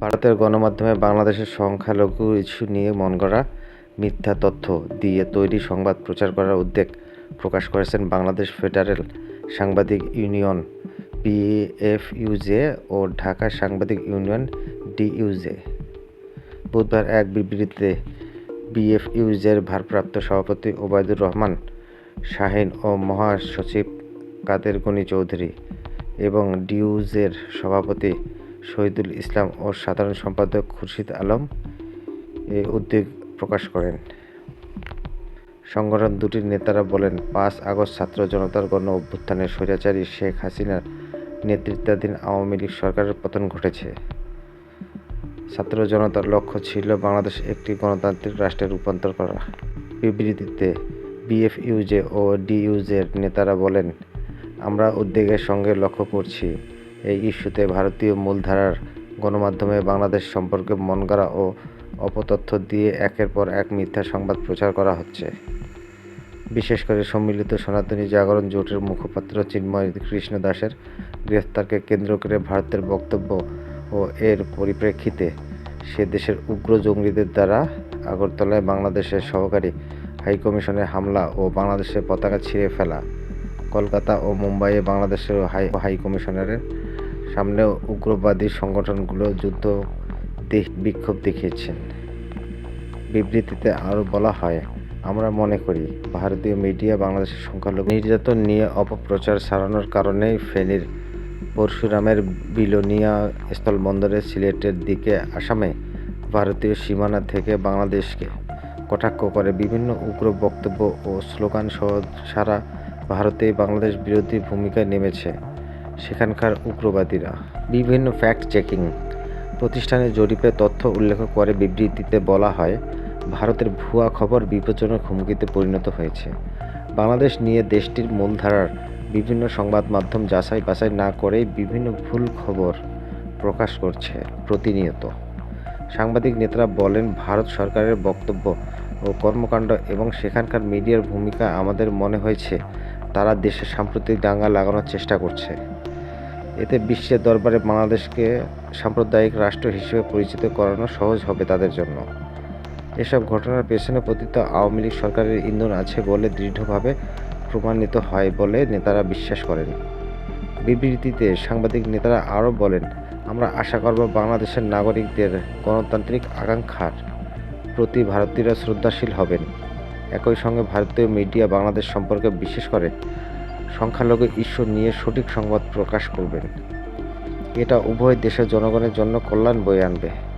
ভারতের গণমাধ্যমে বাংলাদেশের সংখ্যালঘু ইস্যু নিয়ে মন মনগড়া মিথ্যা তথ্য দিয়ে তৈরি সংবাদ প্রচার করার উদ্বেগ প্রকাশ করেছেন বাংলাদেশ ফেডারেল সাংবাদিক ইউনিয়ন, বিএফইউজে ও ঢাকা সাংবাদিক ইউনিয়ন, ডিইউজে। বুধবার এক বিবৃতিতে বিএফইউজের ভারপ্রাপ্ত সভাপতি ওবায়দুর রহমান, শাহীন ও মহাসচিব কাদের গনি চৌধুরী এবং ডিউজের সভাপতি শহীদুল ইসলাম ও সাধারণ সম্পাদক খুরশিদ আলম এ উদ্বেগ প্রকাশ করেন। সংগঠন দুটির নেতারা বলেন, পাঁচ আগস্ট ছাত্র জনতার গণ অভ্যুত্থানে স্বৈরাচারী শেখ হাসিনার নেতৃত্বাধীন আওয়ামী লীগ সরকারের পতন ঘটেছে। ছাত্র জনতার লক্ষ্য ছিল বাংলাদেশ একটি গণতান্ত্রিক রাষ্ট্রে রূপান্তর করা। বিবৃতিতে বিএফইউজে ও ডিইউজের নেতারা বলেন, আমরা উদ্বেগের সঙ্গে লক্ষ্য করছি এই ইস্যুতে ভারতীয় মূলধারার গণমাধ্যমে বাংলাদেশ সম্পর্কে মনগড়া ও অপতথ্য দিয়ে একের পর এক মিথ্যা সংবাদ প্রচার করা হচ্ছে। বিশেষ করে সম্মিলিত সনাতনী জাগরণ জোটের মুখপাত্র চিন্ময় কৃষ্ণ দাসের গ্রেফতারকে কেন্দ্র করে ভারতের বক্তব্য ও এর পরিপ্রেক্ষিতে সে দেশের উগ্র জঙ্গিদের দ্বারা আগরতলায় বাংলাদেশের সহকারী হাইকমিশনের হামলা ও বাংলাদেশের পতাকা ছিঁড়ে ফেলা। কলকাতা ও মুম্বাইয়ে বাংলাদেশের হাই হাইকমিশনারের সামনেও উগ্রবাদী সংগঠনগুলো যুদ্ধ বিক্ষোভ দেখিয়েছেন। বিবৃতিতে আরও বলা হয়, আমরা মনে করি, ভারতীয় মিডিয়া বাংলাদেশের সংখ্যালঘু নির্যাতন নিয়ে অপপ্রচার ছড়ানোর কারণেই ফেনীর পরশুরামের বিলোনিয়া স্থলবন্দরে সিলেটের দিকে আসামে ভারতীয় সীমানা থেকে বাংলাদেশকে কটাক্ষ করে বিভিন্ন উগ্র বক্তব্য ও স্লোগান সহ সারা ভারতেই বাংলাদেশ বিরোধী ভূমিকায় নেমেছে। সেখানকার উগ্রবাদীরা। বিভিন্ন ফ্যাক্ট চেকিং প্রতিষ্ঠানের জরিপে তথ্য উল্লেখ করে বিবৃতিতে বলা হয়, ভারতের ভুয়া খবর বিপজ্জনক হুমকিতে পরিণত হয়েছে। বাংলাদেশ নিয়ে দেশটির মূলধারার বিভিন্ন সংবাদ মাধ্যম যাচাই বাছাই না করেই বিভিন্ন ভুল খবর প্রকাশ করছে প্রতিনিয়ত। সাংবাদিক নেতারা বলেন, ভারত সরকারের বক্তব্য ও কর্মকাণ্ড এবং সেখানকার মিডিয়ার ভূমিকা আমাদের মনে হয়েছে, তারা দেশে সাম্প্রতিক দাঙ্গা লাগানোর চেষ্টা করছে। এতে বিশ্বের দরবারে বাংলাদেশকে সাম্প্রদায়িক রাষ্ট্র হিসেবে পরিচিত করানো সহজ হবে তাদের জন্য। এসব ঘটনার পেছনে পতিত আওয়ামী লীগ সরকারের ইন্ধন আছে বলে দৃঢ়ভাবে প্রমাণিত হয় বলে নেতারা বিশ্বাস করেন। বিবৃতিতে সাংবাদিক নেতারা আরও বলেন, আমরা আশা করব বাংলাদেশের নাগরিকদের গণতান্ত্রিক আকাঙ্ক্ষার প্রতি ভারতীয়রা শ্রদ্ধাশীল হবেন। একই সঙ্গে ভারতীয় মিডিয়া বাংলাদেশ সম্পর্কে বিশেষ করে সংখ্যালঘু ইস্যু নিয়ে সঠিক সংবাদ প্রকাশ করবেন। এটা উভয় দেশের জনগণের জন্য কল্যাণ বয়ে আনবে।